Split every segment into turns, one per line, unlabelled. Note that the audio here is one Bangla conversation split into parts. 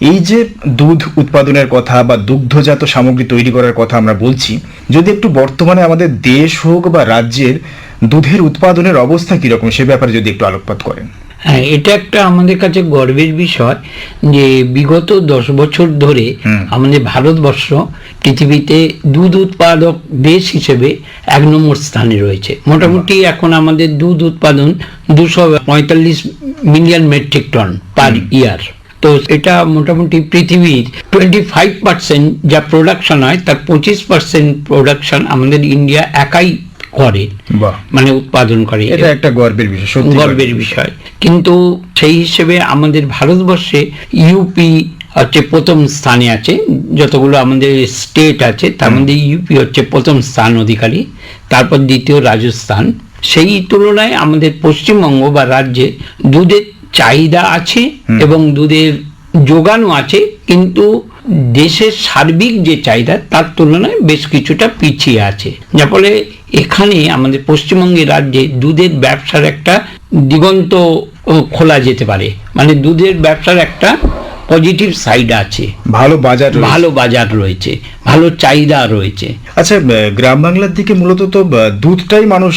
এই যে দুধ উৎপাদনের কথা বা দুগ্ধজাত সামগ্রী তৈরি করার কথা আমরা বলছি যদি একটু বর্তমানে আমাদের দেশ হোক বা রাজ্যের দুধের উৎপাদনের অবস্থা কীরকম সে ব্যাপারে যদি একটু আলোকপাত করেন।
হ্যাঁ এটা একটা আমাদের কাছে গর্বের বিষয় যে বিগত দশ বছর ধরে আমাদের ভারতবর্ষ পৃথিবীতে দুধ উৎপাদক দেশ হিসেবে এক নম্বর স্থানে রয়েছে। মোটামুটি এখন আমাদের দুধ উৎপাদন দুশো পঁয়তাল্লিশ million metric ton per year. তো এটা মোটামুটি পৃথিবীর টোয়েন্টি ফাইভ পার্সেন্ট যা প্রোডাকশন হয় তার পঁচিশ পার্সেন্ট প্রোডাকশন আমাদের ইন্ডিয়া একাই করে মানে উৎপাদন করে।
এটা একটা গর্বের বিষয়
গর্বের বিষয়। কিন্তু সেই হিসেবে আমাদের ভারতবর্ষে ইউপি হচ্ছে প্রথম স্থানে আছে যতগুলো আমাদের স্টেট আছে তার মধ্যে ইউপি হচ্ছে প্রথম স্থান অধিকারী তারপর দ্বিতীয় রাজস্থান। সেই তুলনায় আমাদের পশ্চিমবঙ্গ বা রাজ্যে দুধের চাহিদা আছে এবং দুধের যোগানও আছে কিন্তু দেশের সার্বিক যে চাহিদা তার তুলনায় বেশ কিছুটা পিছিয়ে আছে। যার ফলে এখানে আমাদের পশ্চিমবঙ্গের রাজ্যে দুধের ব্যবসার একটা দিগন্ত খোলা যেতে পারে। মানে দুধের ব্যবসার একটা পজিটিভ সাইড আছে।
ভালো বাজার
ভালো বাজার রয়েছে ভালো চাহিদা রয়েছে।
আচ্ছা গ্রাম বাংলার দিকে মূলত তো দুধটাই মানুষ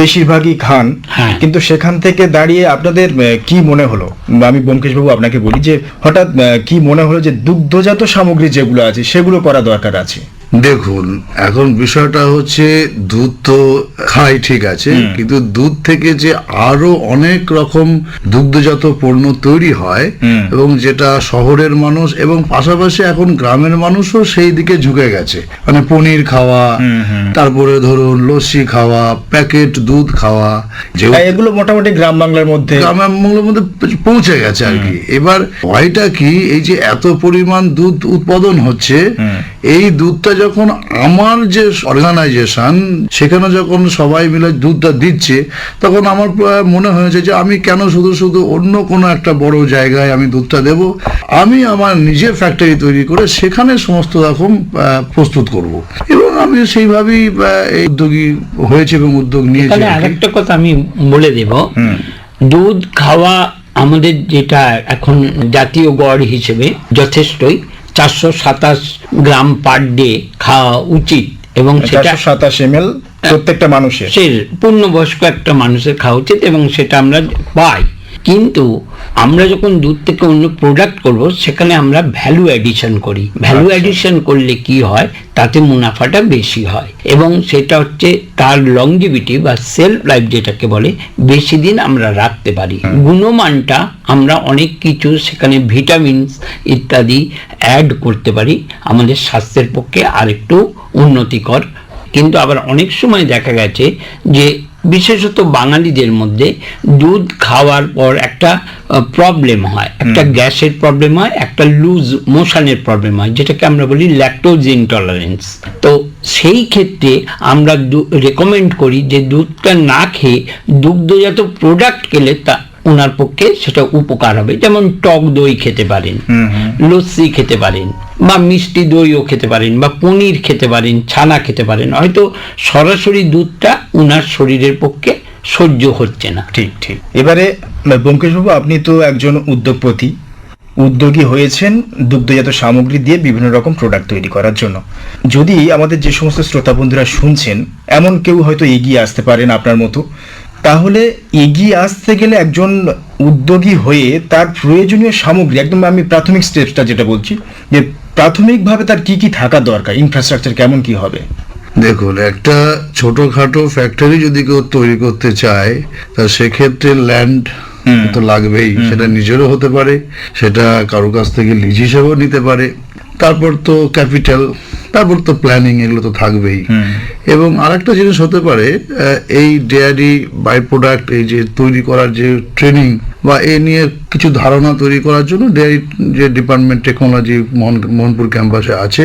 বেশিরভাগই খান।
হ্যাঁ।
কিন্তু সেখান থেকে দাঁড়িয়ে আপনাদের কি মনে হলো? আমি ব্যোমকেশবাবু আপনাকে বলি যে হঠাৎ কি মনে হলো যে দুগ্ধজাত সামগ্রী যেগুলো আছে সেগুলো করা দরকার আছে?
দেখুন এখন বিষয়টা হচ্ছে দুধ তো খাই ঠিক আছে কিন্তু দুধ থেকে যে আরও অনেক রকম দুগ্ধজাত পণ্য তৈরি হয় এবং যেটা শহরের মানুষ এবং পাশাপাশি এখন গ্রামের মানুষও সেই দিকে ঝুঁকে গেছে। মানে পনির খাওয়া। তারপরে ধরুন লস্যি খাওয়া প্যাকেট দুধ খাওয়া
হ্যাঁ, এগুলো মোটামুটি গ্রাম বাংলার মধ্যে
গ্রাম বাংলার মধ্যে পৌঁছে গেছে আর কি। এবার ভয়টা কি এই যে এত পরিমাণ দুধ উৎপাদন হচ্ছে। এই দুধটা যখন আমার যে অর্গানাইজেশন সেখানে যখন সবাই মিলে দুধটা দিচ্ছে তখন আমার মনে হয়েছে যে আমি কেন শুধু শুধু অন্য কোনো একটা বড় জায়গায় আমি দুধটা দেব আমি আমার নিজের ফ্যাক্টরি তৈরি করে সেখানে সমস্ত রকম প্রস্তুত করব এবং আমি সেইভাবেই এই উদ্যোগী হয়েছে এবং উদ্যোগ নিয়েছি।
আরেকটা কথা আমি বলে দেব। দুধ খাওয়া আমাদের যেটা এখন জাতীয় গড় হিসেবে যথেষ্টই চারশো সাতাশ গ্রাম পার ডে খাওয়া উচিত এবং সেটা
সাতাশ এম এল প্রত্যেকটা মানুষের।
পূর্ণবয়স্ক একটা মানুষের খাওয়া উচিত এবং সেটা আমরা পাই। কিন্তু আমরা যখন দুধ থেকে অন্য প্রোডাক্ট করব সেখানে আমরা ভ্যালু অ্যাডিশন করি। ভ্যালু
আচ্ছা।
অ্যাডিশন করলে কি হয়? তাতে মুনাফাটা বেশি হয়। এবং সেটা হচ্ছে তার লংজিভিটি বা সেলফ লাইফ যেটাকে বলে বেশি দিন আমরা রাখতে পারি। গুণমানটা আমরা অনেক কিছু সেখানে ভিটামিনস ইত্যাদি অ্যাড করতে পারি। আমাদের স্বাস্থ্যের পক্ষে আরেকটু উন্নতিকর। কিন্তু আবার অনেক সময় দেখা গেছে যে বিশেষত বাঙালিদের মধ্যে দুধ খাওয়ার পর একটা প্রবলেম হয়। একটা গ্যাসের প্রবলেম হয় একটা লুজ মোশনের প্রবলেম হয় যেটাকে আমরা বলি ল্যাকটোজ ইনটলারেন্স তো সেই ক্ষেত্রে আমরা রেকমেন্ড করি যে দুধটা না খেয়ে দুগ্ধজাত প্রোডাক্ট খেলে তা ওনার পক্ষে সেটা উপকার হবে। যেমন টক দই খেতে পারেন। লস্যি খেতে পারেন বা মিষ্টি দইও খেতে পারেন বা পনির খেতে পারেন ছানা খেতে পারেন। হয়তো সরাসরি দুধটা উনার শরীরের পক্ষে সহ্য হচ্ছে না।
ঠিক ঠিক। এবারে ব্যোমকেশবাবু আপনি তো একজন উদ্যোগপতি। উদ্যোগী হয়েছেন দুগ্ধজাত সামগ্রী দিয়ে বিভিন্ন রকম প্রোডাক্ট তৈরি করার জন্য। যদি আমাদের যে সমস্ত শ্রোতা বন্ধুরা শুনছেন এমন কেউ হয়তো এগিয়ে আসতে পারেন আপনার মতো। তাহলে এগিয়ে আসতে গেলে একজন উদ্যোগী হয়ে তার প্রয়োজনীয় সামগ্রী একদম আমি প্রাথমিক স্টেপসটা যেটা বলছি যে প্রাথমিকভাবে তার কি কি থাকা দরকার ইনফ্রাস্ট্রাকচার কেমন কি হবে?
দেখুন একটা ছোটখাটো ফ্যাক্টরি যদি কেউ তৈরি করতে চায় তা সেক্ষেত্রে ল্যান্ড তো লাগবেই সেটা নিজেরও হতে পারে সেটা কারও কাছ থেকে লিজ হিসেবেও নিতে পারে। তারপর তো ক্যাপিটাল তারপর তো প্ল্যানিং এগুলো তো থাকবেই। এবং আরেকটা জিনিস হতে পারে এই ডেয়ারি বাই প্রোডাক্ট এই যে তৈরি করার যে ট্রেনিং বা এ নিয়ে কিছু ধারণা তৈরি করার জন্য ডেয়ারি যে ডিপার্টমেন্ট টেকনোলজি মোহনপুর ক্যাম্পাসে আছে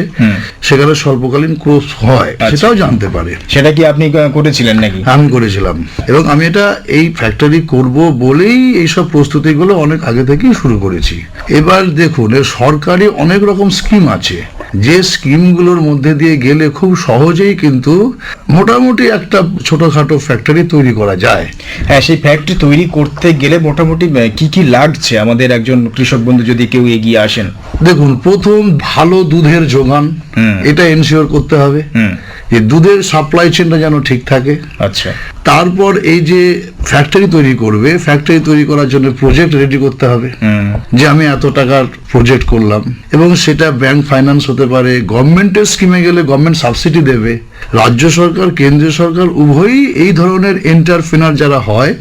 সেখানে স্বল্পকালীন কোর্স হয়
আচ্ছা।
সেটাও জানতে পারে।
সেটা কি আপনি করেছিলেন নাকি?
আমি করেছিলাম। এবং আমি এটা এই ফ্যাক্টরি করব বলেই এইসব প্রস্তুতিগুলো অনেক আগে থেকেই শুরু করেছি। এবার দেখুন সরকারি অনেক রকম স্কিম আছে। যে স্কিমগুলোর মধ্যে দিয়ে গেলে খুব সহজেই কিন্তু মোটামুটি একটা ছোটখাটো ফ্যাক্টরি তৈরি করা যায়।
হ্যাঁ সেই ফ্যাক্টরি তৈরি করতে গেলে মোটামুটি কি কি লাগছে? আমাদের একজন কৃষক বন্ধু যদি কেউ এগিয়ে আসেন।
দেখুন প্রথম ভালো দুধের যোগান এটা এনশিওর করতে হবে। যে দুধের সাপ্লাই চেনটা যেন ঠিক থাকে।
আচ্ছা।
তারপর এই যে ফ্যাক্টরি তৈরি করবে ফ্যাক্টরি তৈরি করার জন্য প্রজেক্ট রেডি করতে হবে। যে আমি এত টাকার প্রজেক্ট করলাম। এবং সেটা ব্যাংক ফাইন্যান্স হতে পারে গভর্নমেন্টের স্কিমে গেলে গভর্নমেন্ট সাবসিডি দেবে রাজ্য সরকার কেন্দ্রীয় সরকার উভয়ই এই ধরনের এন্টারপ্রেনার যারা হয়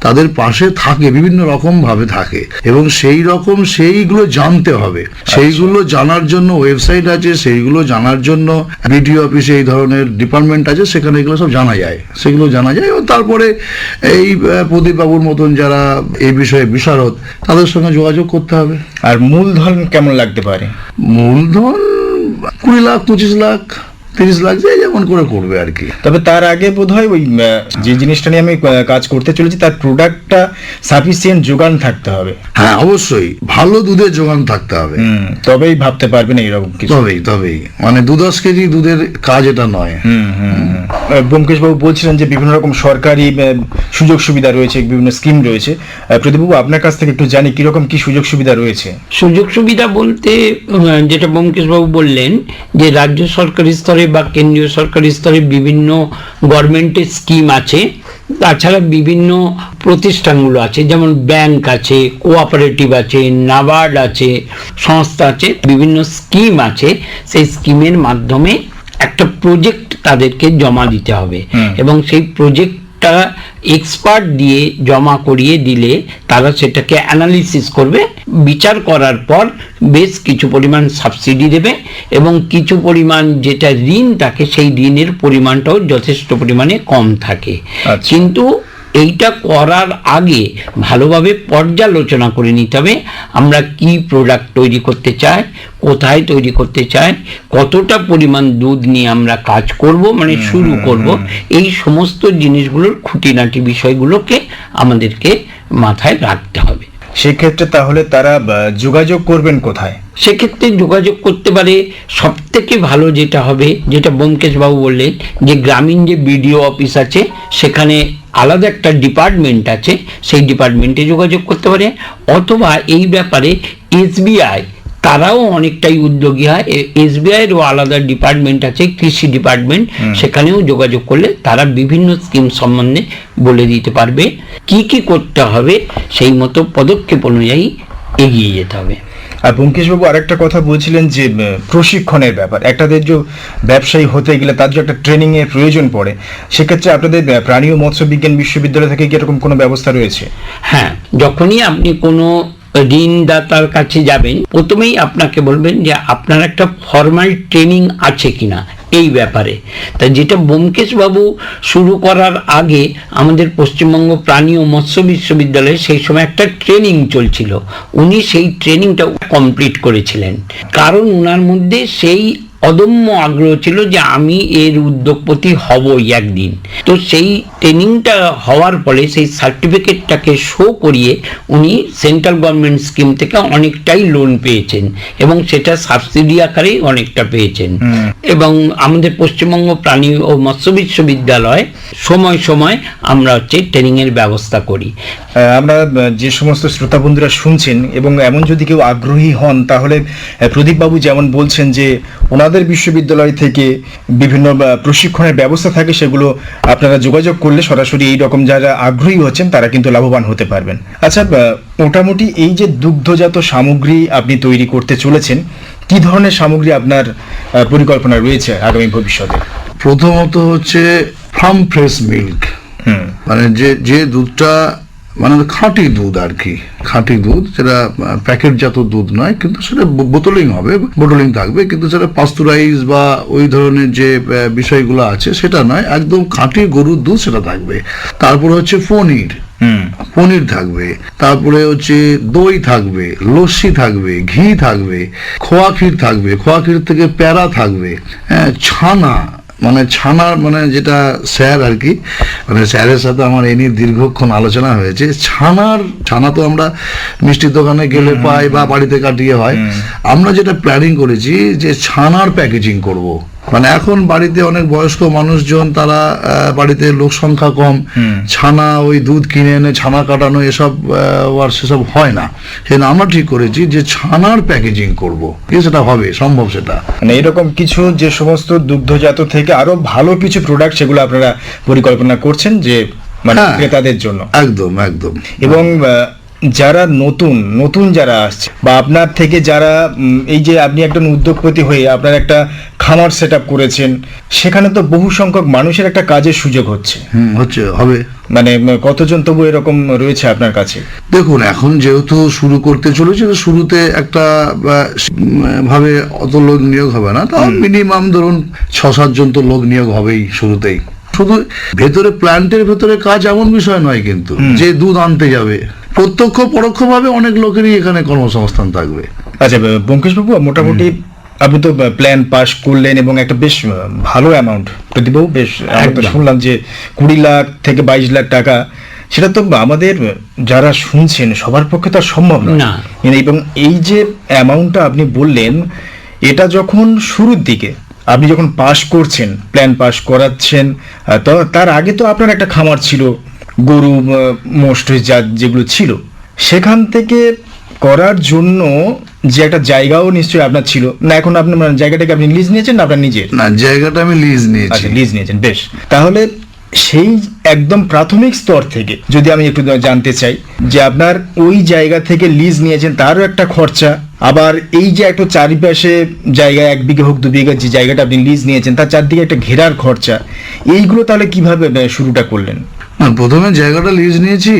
তাদের পাশে থাকে বিভিন্ন রকম ভাবে থাকে। এবং সেই রকম সেইগুলো জানতে হবে। সেইগুলো জানার জন্য ওয়েবসাইট আছে সেইগুলো জানার জন্য বিডিও অফিসে এই ধরনের ডিপার্টমেন্ট আছে সেখানে এগুলো সব জানা যায়। সেগুলো জানা যায় এবং তারপরে এই আহ, প্রদীপ বাবুর মতন যারা এই বিষয়ে বিশারদ তাদের সঙ্গে যোগাযোগ করতে হবে।
আর মূলধন কেমন লাগতে পারে?
মূলধন কুড়ি লাখ পঁচিশ লাখ তিরিশ লাখ যে যেমন করে করবে আর কি?
তবে তার আগে বোধহয় ওই যে জিনিসটা নিয়ে আমি কাজ করতে চলেছি তার প্রোডাক্টটা সাফিসিয়েন্ট যোগান থাকতে হবে।
হ্যাঁ অবশ্যই। ভালো দুধের যোগান থাকতে হবে।
তবেই ভাবতে পারবেন এইরকম কিছু।
তবেই তবেই। মানে দু দশ কেজি দুধের কাজ এটা নয়।
হুম হুম হুম। ব্যোমকেশবাবু বলছিলেন যে বিভিন্ন রকম সরকারি সুযোগ সুবিধা রয়েছে বিভিন্ন স্কিম রয়েছে। প্রদীপবাবু আপনার কাছ থেকে একটু জানি কীরকম কি সুযোগ সুবিধা রয়েছে?
সুযোগ সুবিধা বলতে যেটা ব্যোমকেশবাবু বললেন যে রাজ্য সরকারি স্তরে বা কেন্দ্রীয় সরকারি স্তরে বিভিন্ন গভর্নমেন্টের স্কিম আছে। তাছাড়া বিভিন্ন প্রতিষ্ঠানগুলো আছে যেমন ব্যাংক আছে কোঅপারেটিভ আছে নাবার্ড আছে সংস্থা আছে বিভিন্ন স্কিম আছে। সেই স্কিমের মাধ্যমে একটা প্রজেক্ট তাদেরকে জমা দিতে হবে। এবং সেই প্রজেক্টটা এক্সপার্ট দিয়ে জমা করিয়ে দিলে তারা সেটাকে অ্যানালিসিস করবে বিচার করার পর বেশ কিছু পরিমাণ সাবসিডি দেবে এবং কিছু পরিমাণ যেটা ঋণ থাকে সেই ঋণের পরিমাণটাও যথেষ্ট পরিমাণে কম থাকে
আচ্ছা।
কিন্তু এইটা করার আগে ভালোভাবে পর্যালোচনা করে নিতে হবে আমরা কি প্রোডাক্ট তৈরি করতে চাই কোথায় তৈরি করতে চাই কতটা পরিমাণ দুধ নিয়ে আমরা কাজ করব মানে শুরু করব এই সমস্ত জিনিসগুলোর খুঁটিনাটি বিষয়গুলোকে আমাদেরকে মাথায় রাখতে হবে।
সেক্ষেত্রে তাহলে তারা যোগাযোগ করবেন কোথায়?
সেক্ষেত্রে যোগাযোগ করতে পারে সব থেকে ভালো যেটা হবে যেটা ব্যোমকেশ বাবু বললেন যে গ্রামীণ যে বিডিও অফিস আছে সেখানে আলাদা একটা ডিপার্টমেন্ট আছে সেই ডিপার্টমেন্টে যোগাযোগ করতে পারে। অথবা এই ব্যাপারে এসবিআই তারাও অনেকটাই উদ্যোগী হয়। এসবিআই এরও আলাদা ডিপার্টমেন্ট আছে কৃষি ডিপার্টমেন্ট সেখানেও যোগাযোগ করলে তারা বিভিন্ন স্কিম সম্বন্ধে বলে দিতে পারবে। কি কি করতে হবে সেই মতো পদক্ষেপ অনুযায়ী এগিয়ে যেতে হবে।
আর ব্যোমকেশবাবু আরেকটা কথা বলছিলেন যে প্রশিক্ষণের ব্যাপার। একটাদের যে ব্যবসায়ী হতে গেলে তার যে একটা ট্রেনিংয়ের প্রয়োজন পড়ে, সেক্ষেত্রে আপনাদের প্রাণী ও মৎস্য বিজ্ঞান বিশ্ববিদ্যালয় থেকে কি এরকম কোনো ব্যবস্থা রয়েছে?
হ্যাঁ যখনই আপনি কোনো ঋণদাতার কাছে যাবেন, প্রথমেই আপনাকে বলবেন যে আপনার একটা ফর্মাল ট্রেনিং আছে কিনা। এই ব্যাপারে। তা যেটা বোমকেশবাবু শুরু করার আগে আমাদের পশ্চিমবঙ্গ প্রাণী ও মৎস্য বিশ্ববিদ্যালয়ে সেই সময় একটা ট্রেনিং চলছিল। উনি সেই ট্রেনিংটা কমপ্লিট করেছিলেন। কারণ উনার মধ্যে সেই অদম্য আগ্রহ ছিল যে আমি এর উদ্যোগপতি হবই একদিন। তো সেই ট্রেনিংটা হওয়ার ফলে সেই সার্টিফিকেটটাকে শো করিয়ে উনি সেন্ট্রাল গভর্নমেন্ট স্কিম থেকে অনেকটাই লোন পেয়েছেন এবং সেটা সাবসিডি আকারেই অনেকটা পেয়েছেন। এবং আমাদের পশ্চিমবঙ্গ প্রাণী ও মৎস্য বিশ্ববিদ্যালয় সময় সময় আমরা হচ্ছে ট্রেনিংয়ের ব্যবস্থা করি।
আমরা যে সমস্ত শ্রোতা বন্ধুরা শুনছেন এবং এমন যদি কেউ আগ্রহী হন তাহলে প্রদীপবাবু যেমন বলছেন যে ওনাদের বিশ্ববিদ্যালয় থেকে বিভিন্ন প্রশিক্ষণের ব্যবস্থা থাকে সেগুলো আপনারা যোগাযোগ করলে সরাসরি এই রকম যারা আগ্রহী হচ্ছেন তারা কিন্তু লাভবান হতে পারবেন। আচ্ছা মোটামুটি এই যে দুগ্ধজাত সামগ্রী আপনি তৈরি করতে চলেছেন কি ধরনের সামগ্রী আপনার পরিকল্পনা রয়েছে আগামী ভবিষ্যতে?
প্রথমত হচ্ছে ফার্ম ফ্রেশ মিল্ক। মানে যে যে দুধটা মানে খাঁটি দুধ আর কি। খাঁটি দুধ সেটা প্যাকেটজাত দুধ নয় কিন্তু সেটা বোতলিং হবে বোতলিং থাকবে কিন্তু সেটা পাস্তুরাইজ বা ওই ধরনের যে বিষয়গুলো আছে সেটা নয় একদম খাঁটি গরুর দুধ সেটা থাকবে। তারপরে হচ্ছে পনির।
হুম।
পনির থাকবে। তারপরে হচ্ছে দই থাকবে লস্যি থাকবে ঘি থাকবে খোয়া ক্ষীর থাকবে খোয়া ক্ষীর থেকে প্যারা থাকবে হ্যাঁ ছানা মানে ছানার মানে যেটা স্যার আর কি মানে স্যারের সাথে আমার এ নিয়ে দীর্ঘক্ষণ আলোচনা হয়েছে। ছানার ছানা তো আমরা মিষ্টির দোকানে গেলে পাই বা বাড়িতে কাটিয়ে হয়। আমরা যেটা প্ল্যানিং করেছি যে ছানার প্যাকেজিং করব। মানে এখন বাড়িতে অনেক বয়স্ক মানুষজন তারা বাড়িতে লোক সংখ্যা কম। ছানা ওই দুধ কিনে এনে ছানা কাটানো এসব আর সেসব হয় না। সেজন্য আমরা ঠিক করেছি যে ছানার প্যাকেজিং করব। সেটা হবে সম্ভব সেটা।
মানে এরকম কিছু যে সমস্ত দুগ্ধজাত থেকে আরও ভালো কিছু প্রোডাক্ট সেগুলো আপনারা পরিকল্পনা করছেন যে মানে
হ্যাঁ।
ক্রেতাদের জন্য?
একদম একদম।
এবং যারা নতুন নতুন যারা আসছে বা আপনার থেকে যারা এই যে আপনি একজন উদ্যোগপতি হয়ে আপনার একটা খামার সেট করেছেন সেখানে তো বহু সংখ্যক মানুষের একটা কাজের সুযোগ হচ্ছে।
হচ্ছে হবে।
মানে কতজন তবু এরকম রয়েছে আপনার কাছে?
দেখুন এখন যেহেতু শুরু করতে চলেছে তো শুরুতে একটা ভাবে অত লোক নিয়োগ হবে না তাও মিনিমাম ধরুন ছ সাতজন তো লোক নিয়োগ হবেই শুরুতেই। শুধু ভেতরে প্ল্যান্টের ভেতরে কাজ এমন বিষয় নয় কিন্তু যে দুধ আনতে যাবে। প্রত্যক্ষ পরোক্ষভাবে অনেক লোকেরই এখানে কর্মসংস্থান থাকবে
আচ্ছা বঙ্কেশ বাবু মোটামুটি আপনি তো প্ল্যান পাস করলেন এবং একটা বেশ ভালো অ্যামাউন্ট প্রতিবাবু বেশ। শুনলাম যে কুড়ি লাখ থেকে বাইশ লাখ টাকা সেটা তো আমাদের যারা শুনছেন সবার পক্ষে তো আর সম্ভব
না।
এবং এই যে অ্যামাউন্টটা আপনি বললেন এটা যখন শুরুর দিকে আপনি যখন পাস করছেন প্ল্যান পাস করাচ্ছেন তো তার আগে তো আপনার একটা খামার ছিল গরু মোষ্ট যা যেগুলো ছিল সেখান থেকে করার জন্য যে একটা জায়গাও নিশ্চয়ই আপনার ছিল। না এখন আপনি মানে জায়গাটাকে আপনি লিজ নিয়েছেন না আপনার নিজের?
না জায়গাটা আমি লিজ নিয়েছি।
আচ্ছা লিজ নিয়েছেন বেশ। তাহলে সেই একদম প্রাথমিক স্তর থেকে যদি আমি একটু জানতে চাই যে আপনার ওই জায়গা থেকে লিজ নিয়েছেন তারও একটা খরচা আবার এই যে একটা চারিপাশে জায়গা এক বিঘে হোক দু বিঘা যে জায়গাটা আপনি লিজ নিয়েছেন তার চারদিকে একটা ঘেরার খরচা এইগুলো তাহলে কীভাবে শুরুটা করলেন?
না প্রথমে জায়গাটা লিজ নিয়েছি।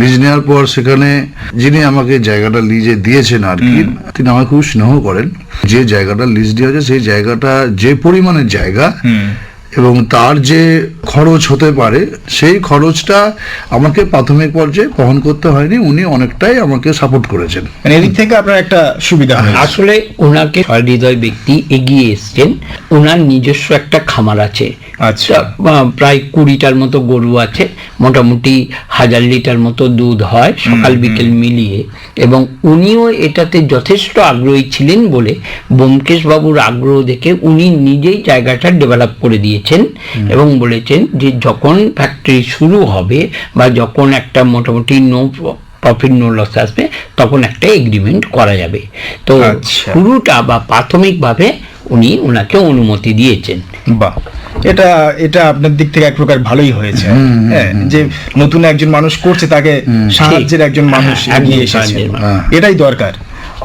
লিজ নেওয়ার পর সেখানে যিনি আমাকে জায়গাটা লিজে দিয়েছেন আর কি তিনি আমাকে খুব স্নেহ করেন। যে জায়গাটা লিজ দেওয়া হয়েছে সেই জায়গাটা যে পরিমাণের জায়গা এবং তার যে খরচ হতে পারে সেই খরচটা আমাকে প্রাথমিক পর্যায়ে বহন করতে হয়নি উনি অনেকটাই আমাকে সাপোর্ট করেছেন।
মানে এদিক থেকে আপনার একটা সুবিধা
আসলে ওনাকে হৃদয় ব্যক্তি এগিয়ে এসছেন। ওনার নিজস্ব একটা খামার আছে।
আচ্ছা।
প্রায় কুড়িটার মতো গরু আছে। মোটামুটি হাজার লিটার মতো দুধ হয় সকাল বিকেল মিলিয়ে। এবং উনিও এটাতে যথেষ্ট আগ্রহী ছিলেন বলে ব্যোমকেশ বাবুর আগ্রহ দেখে উনি নিজেই জায়গাটা ডেভেলপ করে দিয়েছেন এবং বলেছেন যে যখন ফ্যাক্টরি শুরু হবে বা যখন একটা মোটামুটি নো প্রফিট নো লস আসবে তখন একটা এগ্রিমেন্ট করা যাবে। তো
আচ্ছা।
শুরুটা বা প্রাথমিকভাবে উনি ওনাকে অনুমতি দিয়েছেন।
বাহ। এটা এটা আপনার দিক থেকে এক প্রকার ভালোই হয়েছে। হ্যাঁ যে নতুন একজন মানুষ করছে তাকে সাহায্যের একজন মানুষ
হ্যাঁ,
এগিয়ে এসেছে। এটাই দরকার।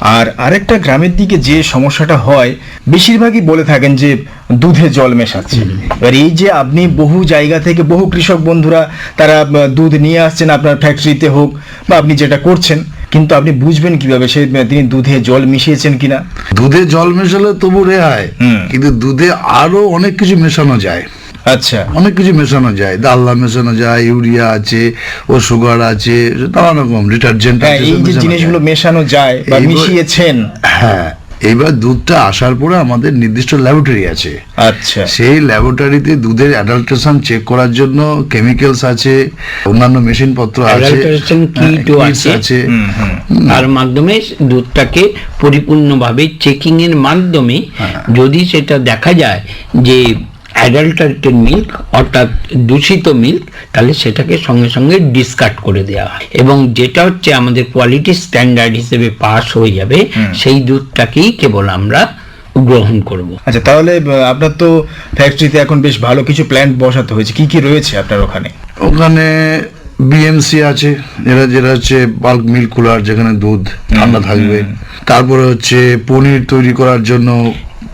আর আরেকটা গ্রামের দিকে যে সমস্যাটা হয় বেশিরভাগই বলে থাকেন যে দুধে জল মেশাচ্ছে। এবার এই যে আপনি বহু জায়গা থেকে বহু কৃষক বন্ধুরা তারা দুধ নিয়ে আসছেন আপনার ফ্যাক্টরিতে হোক বা আপনি যেটা করছেন কিন্তু আপনি বুঝবেন কীভাবে সে তিনি দুধে জল মিশিয়েছেন কিনা?
দুধে জল মেশালে তবু রেহাই। কিন্তু দুধে আরও অনেক কিছু মেশানো যায়।
আচ্ছা।
অনেক কিছু মেশানো যায় ডাল্লা মেশানো যায় ইউরিয়া আছে ও সুগার আছে নানা রকম ডিটারজেন্ট
হ্যাঁ এই যে জিনিসগুলো মেশানো যায় বা মিশিয়েছেন।
হ্যাঁ এইবার দুধটা আসার পরে আমাদের নির্দিষ্ট ল্যাবরেটরি আছে।
আচ্ছা।
সেই ল্যাবরেটরিতে দুধের অ্যাডাল্ট্রেশন চেক করার জন্য কেমিক্যালস আছে অন্যান্য মেশিন পত্র আছে হ্যাঁ,
আছে।
আছে।
তার মাধ্যমে দুধটাকে পরিপূর্ণভাবে চেকিং এর মাধ্যমে যদি সেটা দেখা যায় যে অ্যাডাল্টারেটেড মিল্ক অর্থাৎ দূষিত মিল্ক তাহলে সেটাকে সঙ্গে সঙ্গে ডিসকার্ড করে দেওয়া হয়। এবং যেটা হচ্ছে আমাদের কোয়ালিটি স্ট্যান্ডার্ড হিসেবে পাস হয়ে যাবে সেই দুধটাকেই কেবল আমরা গ্রহণ করব।
আচ্ছা তাহলে আপনার তো ফ্যাক্টরিতে এখন বেশ ভালো কিছু প্ল্যান্ট বসাতে হয়েছে। কি কি রয়েছে আপনার ওখানে?
ওখানে বিএমসি আছে যেটা যেটা হচ্ছে বাল্ক মিল্ক কুলার যেখানে দুধ ঠান্ডা থাকবে। তারপরে হচ্ছে পনির তৈরি করার জন্য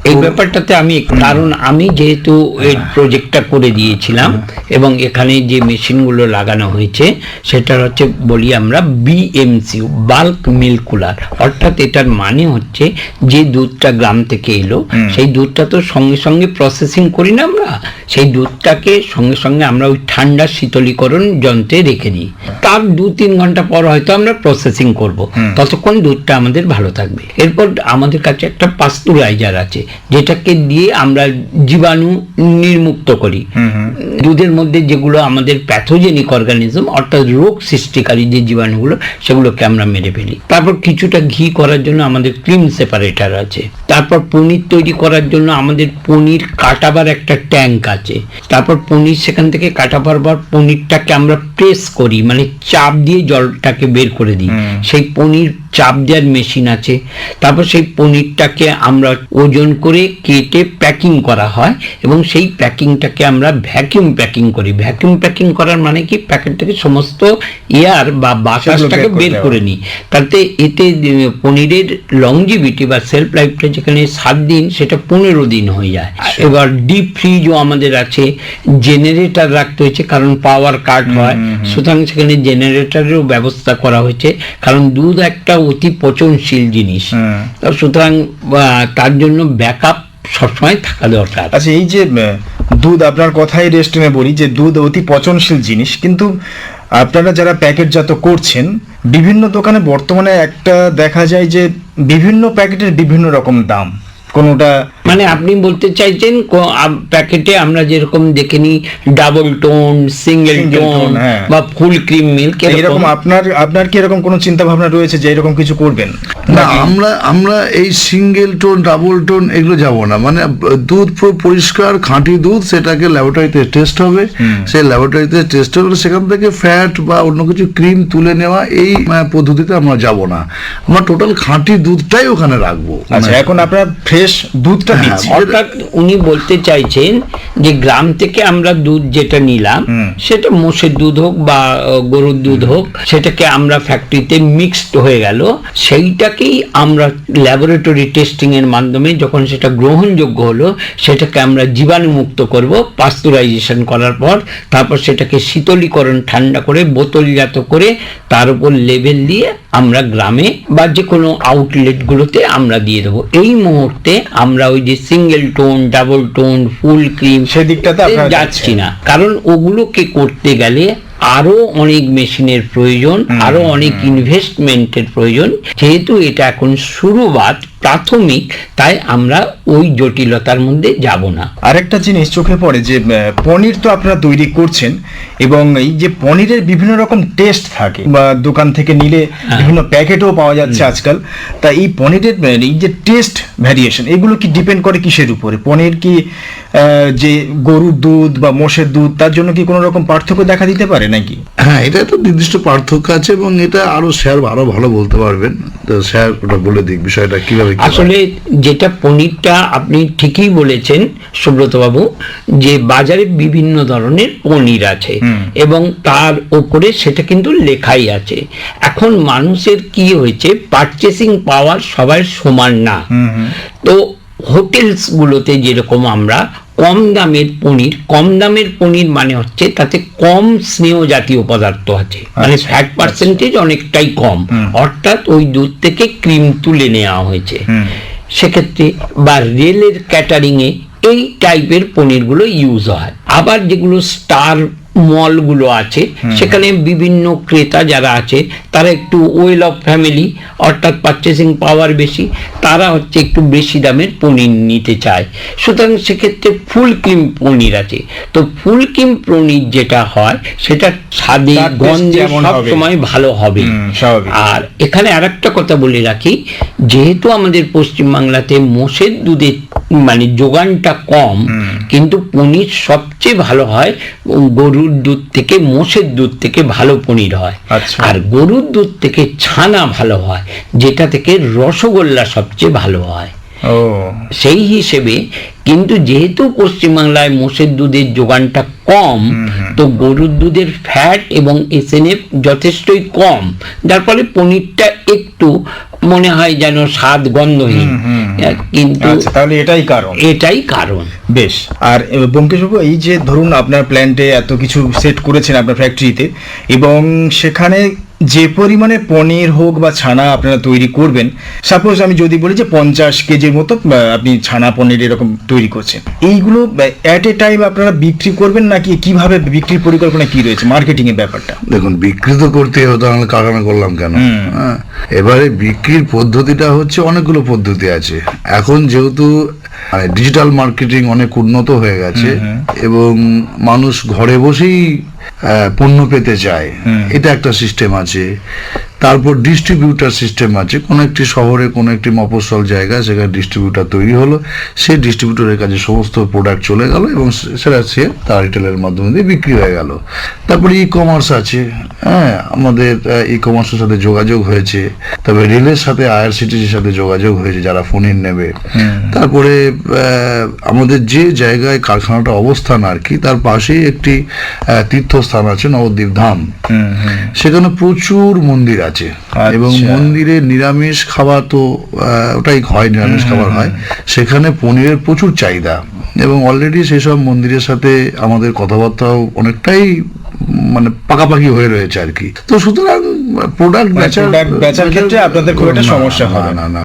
এই ব্যাপারটাতে আমি কারণ আমি যেহেতু এই প্রজেক্টটা করে দিয়েছিলাম এবং এখানে যে মেশিনগুলো লাগানো হয়েছে সেটা হচ্ছে বলি আমরা বিএমসি বাল্ক মিল্ক কুলার অর্থাৎ এটার মানে হচ্ছে যে দুধটা গ্রাম থেকে এলো সেই দুধটা তো সঙ্গে সঙ্গে প্রসেসিং করি না আমরা। সেই দুধটাকে সঙ্গে সঙ্গে আমরা ওই ঠান্ডা শীতলীকরণ যন্ত্রে রেখে দিই। তার দু তিন ঘণ্টা পর হয়তো আমরা প্রসেসিং করব। ততক্ষণ দুধটা আমাদের ভালো থাকবে। এরপর আমাদের কাছে একটা পাস্তুরাইজার আছে। যেটাকে দিয়ে আমরা জীবাণু নির্মুক্ত করি। দুধের মধ্যে যেগুলো আমাদের প্যাথোজেনিক অর্গানিজম অর্থাৎ রোগ সৃষ্টিকারী যে জীবাণুগুলো সেগুলোকে আমরা মেরে ফেলি। তারপর কিছুটা ঘি করার জন্য আমাদের ক্রিম সেপারেটার আছে। তারপর পনির তৈরি করার জন্য আমাদের পনির কাটাবার একটা ট্যাঙ্ক আছে। তারপর পনির সেখান থেকে কাটাবার পর পনিরটাকে আমরা প্রেস করি মানে চাপ দিয়ে জলটাকে বের করে দিই। সেই পনির চাপ দেওয়ার মেশিন আছে। তারপর সেই পনিরটাকে আমরা ওজন করে কেটে প্যাকিং করা হয় এবং সেই প্যাকিংটাকে আমরা ভ্যাকিউম প্যাকিং করি। ভ্যাকিউম প্যাকিং করার মানে কি? প্যাকেট থেকে সমস্ত এয়ার বা বাতাসটাকে
বের করে
নিই। তাতে এতে পনিরের লংজিভিটি বা সেলফ লাইফটা যেখানে সাত দিন সেটা পনেরো দিন হয়ে যায়। এবার ডিপ ফ্রিজও আমাদের আছে। জেনারেটর রাখতে হয়েছে কারণ পাওয়ার কাট হয়। সুতরাং সেখানে জেনারেটরেরও ব্যবস্থা করা হয়েছে। কারণ দুধ একটা অতি পচনশীল জিনিস। সুতরাং তার জন্য সবসময় থাকা দরকার।
আচ্ছা এই যে দুধ আপনার কথাই রেস্ট টেনে বলি যে দুধ অতি পচনশীল জিনিস কিন্তু আপনারা যারা প্যাকেটজাত করছেন বিভিন্ন দোকানে বর্তমানে একটা দেখা যায় যে বিভিন্ন প্যাকেটের বিভিন্ন রকম দাম। কোনোটা
মানে আপনি বলতে চাইছেন প্যাকেটে আমরা যেরকম দেখে নিই ডাবল টোন সিঙ্গেল টোন। বা ফুল ক্রিম মিল্ক
এরকম। আপনার আপনার কি এরকম কোনো চিন্তা ভাবনা রয়েছে যে এরকম কিছু করবেন?
না আমরা আমরা এই সিঙ্গেল টোন ডাবল টোন এগুলো যাব না। মানে দুধ পুরো পরিষ্কার খাঁটি দুধ সেটাকে ল্যাবরেটরিতে টেস্ট হবে। সেই ল্যাবরেটরিতে টেস্ট হবে সেখান থেকে ফ্যাট বা অন্য কিছু ক্রিম তুলে নেওয়া এই পদ্ধতিতে আমরা যাব না। আমরা টোটাল খাঁটি দুধটাই ওখানে রাখব।
আচ্ছা
মানে-
এখন আপনার ফ্রেশ দুধটা
হ্যাঁ,
দিচ্ছি
অর্থাৎ উনি বলতে চাইছেন যে গ্রাম থেকে আমরা দুধ যেটা নিলাম সেটা মোষের দুধ হোক বা গরুর দুধ হোক সেটাকে আমরা ফ্যাক্টরিতে মিক্সড হয়ে গেল। সেইটাকেই আমরা ল্যাবরেটরি টেস্টিং এর মাধ্যমে যখন সেটা গ্রহণযোগ্য হলো সেটাকে আমরা জীবাণুমুক্ত করব পাস্তুরাইজেশন করার পর তারপর সেটাকে শীতলীকরণ ঠান্ডা করে বোতলজাত করে তার উপর লেবেল দিয়ে আমরা গ্রামে বা যে কোনো আউটলেটগুলোতে আমরা দিয়ে দেবো। এই মুহূর্তে আমরা ওই যে single tone double tone full cream
সেদিকটাতে
যাচ্ছি না। কারণ ওগুলোকে করতে গেলে আরও অনেক মেশিনের প্রয়োজন আরও অনেক ইনভেস্টমেন্টের প্রয়োজন। যেহেতু এটা এখন শুরু শুরুবাত প্রাথমিক তাই আমরা ওই জটিলতার মধ্যে যাব না।
আরেকটা জিনিস চোখে পড়ে যে পনির তো আপনারা তৈরি করছেন এবং এই যে পনিরের বিভিন্ন রকম টেস্ট থাকে বা দোকান থেকে নিলে বিভিন্ন প্যাকেটও পাওয়া যাচ্ছে আজকাল। তা এই পনিরের এই যে টেস্ট ভ্যারিয়েশন এগুলো কি ডিপেন্ড করে কিসের উপরে? পনির কি আহ, যে গরুর দুধ বা মোষের দুধ তার জন্য কি কোনো রকম পার্থক্য দেখা দিতে পারে নাকি?
হ্যাঁ এটা তো নির্দিষ্ট পার্থক্য আছে এবং এটা আরও স্যার আরও ভালো বলতে পারবেন। তো স্যার ওটা বলে দিক বিষয়টা কীভাবে কি হয়।
আসলে যেটা পনিরটা আপনি ঠিকই বলেছেন সুব্রত বাবু যে বাজারে বিভিন্ন ধরনের পনির আছে এবং তার উপরে সেটা কিন্তু লেখাই আছে। এখন মানুষের কি হয়েছে পারচেসিং পাওয়ার সবাই সমান না। তো হোটেলস গুলোতে যেরকম আমরা কম দামের পনির কম দামের পনির মানে হচ্ছে তাতে কম স্নেহ জাতীয় পদার্থ আছে। মানে
আচ্ছা,
ফ্যাট পার্সেন্টেজ অনেকটাই কম। অর্থাৎ ওই দুধ থেকে ক্রিম তুলে নেওয়া হয়েছে। সেক্ষেত্রে বা রেলের ক্যাটারিং এ এই টাইপের পনিরগুলো ইউজ হয়। আবার যেগুলো স্টার মলগুলো আছে সেখানে বিভিন্ন ক্রেতা যারা আছে তারা একটু ওয়েল অফ ফ্যামিলি অর্থাৎ পারচেসিং পাওয়ার বেশি তারা হচ্ছে একটু বেশি দামের পনির নিতে চায়। সুতরাং সেক্ষেত্রে ফুল ক্রিম পনির আছে। তো ফুল ক্রিম পনির যেটা হয় সেটা স্বাদে গন্ধে
যেমন
সব সময় ভালো হবে।
হুম, স্বাভাবিক।
আর একটা কথা বলে রাখি যেহেতু আমাদের পশ্চিমবাংলাতে মোষের দুধের মানে যোগানটা কম কিন্তু পনির সবচেয়ে ভালো হয় গরুর দুধ থেকে মোষের দুধ থেকে ভালো পনির হয়।
আচ্ছা।
আর গরুর দুধ থেকে ছানা ভালো হয় যেটা থেকে রসগোল্লা সবচেয়ে ভালো হয়। সেই হিসেবে কিন্তু যেহেতু পশ্চিমবাংলায় মোষের দুধের যোগানটা কম তো গরুর দুধের ফ্যাট এবং এসএনএফ যথেষ্টই কম। যার ফলে পনিরটা একটু মনে হয় যেন স্বাদ গন্ধহীন কিন্তু
আচ্ছা তাহলে এটাই কারণ।
এটাই কারণ।
বেশ আর বঙ্কেশবাবু এই যে ধরুন আপনার প্ল্যান্টে এত কিছু সেট করেছেন আপনার ফ্যাক্টরিতে এবং সেখানে যে পরিমাণে পনির হোক বা ছানা আপনারা তৈরি করবেন সাপোজ আমি যদি বলি যে পঞ্চাশ কেজির মতো আপনি ছানা পনির এরকম তৈরি করছেন। এইগুলো অ্যাট এ টাইম আপনারা বিক্রি করবেন নাকি কীভাবে বিক্রির পরিকল্পনা কি রয়েছে? মার্কেটিং এর ব্যাপারটা।
দেখুন বিক্রি তো করতে হতো তাহলে কারখানা করলাম কেন? হ্যাঁ এবারে বিক্রির পদ্ধতিটা হচ্ছে অনেকগুলো পদ্ধতি আছে। এখন যেহেতু ডিজিটাল মার্কেটিং অনেক উন্নত হয়ে গেছে এবং মানুষ ঘরে বসেই পণ্য পেতে চায়। এটা একটা সিস্টেম আছে। তারপর ডিস্ট্রিবিউটার সিস্টেম আছে। কোনো একটি শহরে কোনো একটি মফস্বল জায়গা সেখানে ডিস্ট্রিবিউটার তৈরি হলো। সেই ডিস্ট্রিবিউটরের কাছে সমস্ত প্রোডাক্ট চলে গেল এবং সেটা সে তার রিটেলের মাধ্যমে দিয়ে বিক্রি হয়ে গেল। তারপরে ই কমার্স আছে। হ্যাঁ আমাদের ই কমার্সের সাথে যোগাযোগ হয়েছে। তবে রেলের সাথে আইআরসিটিসির সাথে যোগাযোগ হয়েছে যারা ফোনের নেবে। তারপরে আহ, আমাদের যে জায়গায় কারখানাটা অবস্থান আর কি তার পাশেই একটি তীর্থস্থান আছে নবদ্বীপ ধাম। সেখানে প্রচুর মন্দির আছে। এবং
আচ্ছা।
মন্দিরে নিরামিষ খাবার তো ওটাই হয় নিরামিষ খাবার হয়। সেখানে পনিরের প্রচুর চাহিদা। এবং অলরেডি সেসব মন্দিরের সাথে আমাদের কথাবার্তাও অনেকটাই মানে পাকাপাকি হয়ে রয়েছে আর কি। তো সুতরাং প্রোডাক্ট
বেচার বেচার ক্ষেত্রে আপনাদের খুব একটা সমস্যা হবে না।
না না।